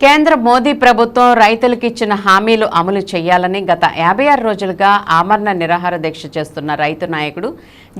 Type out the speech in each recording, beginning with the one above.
కేంద్ర మోదీ ప్రభుత్వం రైతులకు ఇచ్చిన హామీలు అమలు చేయాలని గత యాభై ఆరు రోజులుగా ఆమరణ నిరాహార దీక్ష చేస్తున్న రైతు నాయకుడు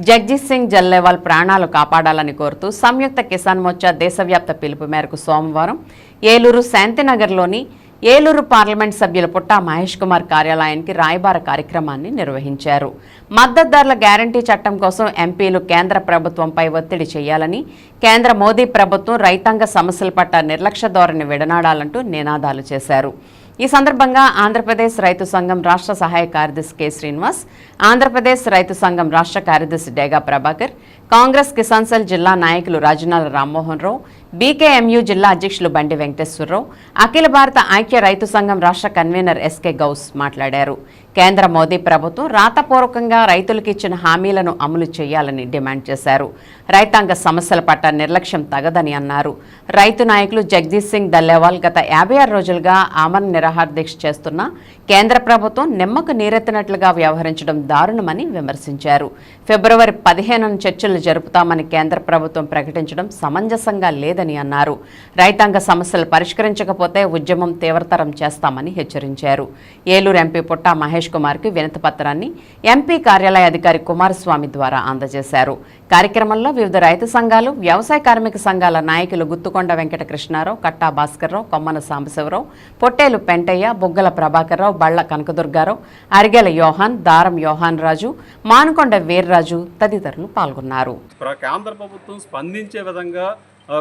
జగ్జిత్ సింగ్ జల్లేవాల్ ప్రాణాలు కాపాడాలని కోరుతూ సంయుక్త కిసాన్ మోర్చా దేశవ్యాప్త పిలుపు మేరకు సోమవారం ఏలూరు శాంతినగర్లోని ఏలూరు పార్లమెంట్ సభ్యులు పుట్టా మహేష్ కుమార్ కార్యాలయానికి రాయబార కార్యక్రమాన్ని నిర్వహించారు. మద్దతుదారుల గ్యారంటీ చట్టం కోసం ఎంపీలు కేంద్ర ప్రభుత్వంపై ఒత్తిడి చేయాలని కేంద్ర మోదీ ప్రభుత్వం రైతాంగ సమస్యల పట్ల నిర్లక్ష్య ధోరణి విడనాడాలంటూ నినాదాలు చేశారు. ఈ సందర్భంగా ఆంధ్రప్రదేశ్ రైతు సంఘం రాష్ట్ర సహాయ కార్యదర్శి కె. శ్రీనివాస్ ఆంధ్రప్రదేశ్ రైతు సంఘం రాష్ట్ర కార్యదర్శి డేగా ప్రభాకర్ కాంగ్రెస్ కిసాన్ సెల్ జిల్లా నాయకులు రాజనాల రామ్మోహన్ రావు బీకేఎంయు జిల్లా అధ్యక్షులు బండి వెంకటేశ్వరరావు అఖిల భారత ఐక్య రైతు సంఘం రాష్ట్ర కన్వీనర్ ఎస్కే గౌస్ మాట్లాడారు. కేంద్ర మోదీ ప్రభుత్వం రాతపూర్వకంగా రైతులకు ఇచ్చిన హామీలను అమలు చేయాలని డిమాండ్ చేశారు. రైతాంగ సమస్యల పట్ల నిర్లక్ష్యం తగదని అన్నారు. రైతు నాయకులు జగదీష్ సింగ్ దల్లేవాల్ గత యాభై ఆరు రోజులుగా ఆమరణ నిరాహార దీక్ష చేస్తున్న కేంద్ర ప్రభుత్వం నిమ్మకు నీరెత్తినట్లుగా వ్యవహరించడం దారుణమని విమర్శించారు. ఫిబ్రవరి పదిహేనున చర్చలు జరుపుతామని కేంద్ర ప్రభుత్వం ప్రకటించడం సమంజసంగా లేదని అన్నారు. రైతాంగ సమస్యలు పరిష్కరించకపోతే ఉద్యమం తీవ్రతరం చేస్తామని హెచ్చరించారు. ఏలూరు ఎంపీ పుట్టా మహేష్ కుమార్కి వినతి పత్రాన్ని ఎంపీ కార్యాలయ అధికారి కుమారస్వామి ద్వారా అందజేశారు. కార్యక్రమంలో వివిధ రైతు సంఘాలు వ్యవసాయ కార్మిక సంఘాల నాయకులు గుత్తుకొండ వెంకట కృష్ణారావు కట్టా భాస్కర్రావు కొమ్మన సాంబశివరావు పొట్టేలు పెంటయ్య బుగ్గల ప్రభాకర్రావు బళ్ళ కనకదుర్గారావు అరిగెల యోహాన్ దారం యోహాన్ రాజు మానుకొండ వీర్రాజు తదితరులు పాల్గొన్నారు. కేంద్ర ప్రభుత్వం స్పందించే విధంగా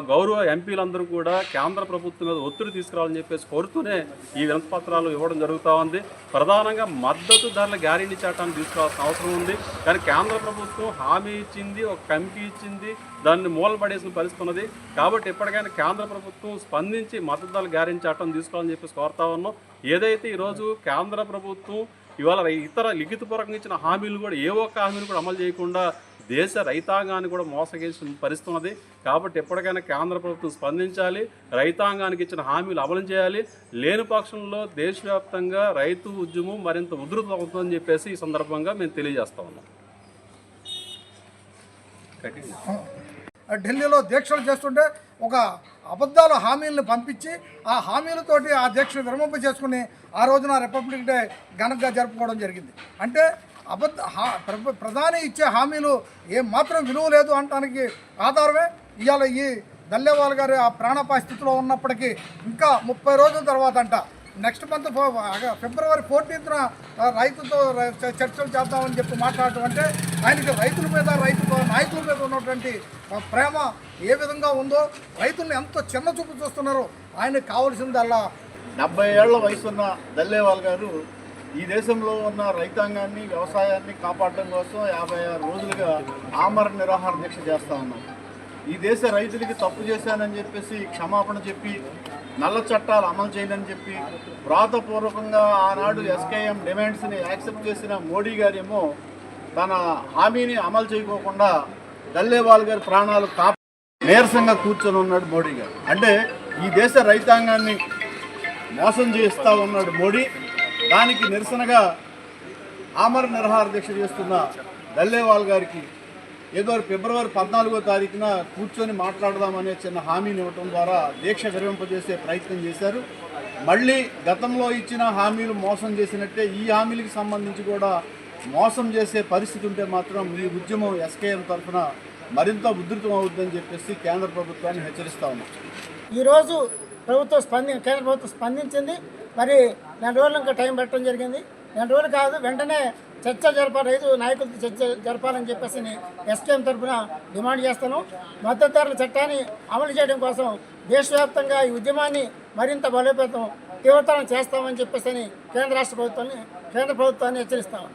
గౌరవ ఎంపీలందరూ కూడా కేంద్ర ప్రభుత్వం మీద ఒత్తిడి తీసుకురావాలని చెప్పేసి కోరుతూనే ఈ వినతిపత్రాలు ఇవ్వడం జరుగుతూ ఉంది. ప్రధానంగా మద్దతు ధరల గ్యారెంటీ చట్టాన్ని తీసుకురావాల్సిన అవసరం ఉంది. కానీ కేంద్ర ప్రభుత్వం హామీ ఇచ్చింది ఒక కమిటీ ఇచ్చింది దాన్ని మూలపడేసిన పరిస్థితి ఉన్నది. కాబట్టి ఎప్పటికైనా కేంద్ర ప్రభుత్వం స్పందించి మద్దతు ధరల గ్యారెంటీ చట్టం తీసుకోవాలని చెప్పేసి కోరుతా ఉన్నాం. ఏదైతే ఈరోజు కేంద్ర ప్రభుత్వం ఇవాళ ఇతర లిఖితపూర్వకంగా ఇచ్చిన హామీలు కూడా ఏ ఒక్క హామీలు కూడా అమలు చేయకుండా దేశ రైతాంగాన్ని కూడా మోసగించిన పరిస్థితి ఉన్నది. కాబట్టి ఎప్పటికైనా కేంద్ర ప్రభుత్వం స్పందించాలి రైతాంగానికి ఇచ్చిన హామీలు అమలు చేయాలి. లేని పక్షంలో దేశవ్యాప్తంగా రైతు ఉద్యమం మరింత ఉధృతం అవుతుందని చెప్పేసి ఈ సందర్భంగా మేము తెలియజేస్తా ఉన్నాం. ఢిల్లీలో దీక్షలు చేస్తుంటే ఒక అబద్ధాల హామీలను పంపించి ఆ హామీలతోటి ఆ దీక్షను విరమింప చేసుకుని ఆ రోజున రిపబ్లిక్ డే ఘనంగా జరుపుకోవడం జరిగింది. అంటే అబద్ధ హా ప్ర- ప్రధాని ఇచ్చే హామీలు ఏం మాత్రం విలువ లేదు అనటానికి ఆధారమే. ఇవాళ ఈ దల్లేవాల్ గారి ఆ ప్రాణ పరిస్థితిలో ఉన్నప్పటికీ ఇంకా ముప్పై రోజుల తర్వాత అంట నెక్స్ట్ మంత్ ఫిబ్రవరి ఫోర్టీన్త్న రైతుతో చ- చర్చలు చేద్దామని చెప్పి మాట్లాడటం అంటే ఆయనకి రైతుల మీద రైతు నాయకుల మీద ఉన్నటువంటి ప్రేమ ఏ విధంగా ఉందో రైతుల్ని ఎంత చిన్న చూపు చూస్తున్నారో ఆయనకు కావాల్సిందల్లా. డెబ్బై ఏళ్ళ వయసున్న దల్లేవాల్ గారు ఈ దేశంలో ఉన్న రైతాంగాన్ని వ్యవసాయాన్ని కాపాడడం కోసం యాభై ఆరు రోజులుగా ఆమర నిరాహార దీక్ష చేస్తూ ఉన్నాం. ఈ దేశ రైతులకి తప్పు చేశానని చెప్పేసి క్షమాపణ చెప్పి నల్ల చట్టాలు అమలు చేయనని చెప్పి వ్రాతపూర్వకంగా ఆనాడు ఎస్కేఎం డిమాండ్స్ని యాక్సెప్ట్ చేసిన మోడీ గారేమో తన హామీని అమలు చేయకోకుండా దల్లేవాల్ గారి ప్రాణాలు కాప నీరసంగా కూర్చొని ఉన్నాడు మోడీ గారు. అంటే ఈ దేశ రైతాంగాన్ని మోసం చేస్తూ ఉన్నాడు మోడీ. దానికి నిరసనగా ఆమర నిరహార దీక్ష చేస్తున్న దల్లేవాల్ గారికి ఏదో ఫిబ్రవరి పద్నాలుగో తారీఖున కూర్చొని మాట్లాడదామనే చిన్న హామీని ఇవ్వటం ద్వారా దీక్ష విరమింపజేసే ప్రయత్నం చేశారు. మళ్ళీ గతంలో ఇచ్చిన హామీలు మోసం చేసినట్టే ఈ హామీలకు సంబంధించి కూడా మోసం చేసే పరిస్థితి ఉంటే మాత్రం ఈ ఉద్యమం ఎస్కేఎం తరఫున మరింత ఉధృతం అవుద్దని చెప్పేసి కేంద్ర ప్రభుత్వాన్ని హెచ్చరిస్తా ఉన్నాం. ఈరోజు ప్రభుత్వం స్పంది కేంద్ర ప్రభుత్వం స్పందించింది. మరి రెండు రోజులు ఇంకా టైం పెట్టడం జరిగింది. రెండు రోజులు కాదు వెంటనే చర్చ జరపాలి. రైతు నాయకులతో చర్చ జరపాలని చెప్పేసి ఎస్కేఎం తరఫున డిమాండ్ చేస్తాను మద్దతుదారుల చట్టాన్ని అమలు చేయడం కోసం దేశవ్యాప్తంగా ఈ ఉద్యమాన్ని మరింత బలోపేతం తీవ్రతరం చేస్తామని చెప్పేసి కేంద్ర రాష్ట్ర ప్రభుత్వాన్ని కేంద్ర ప్రభుత్వాన్ని హెచ్చరిస్తాము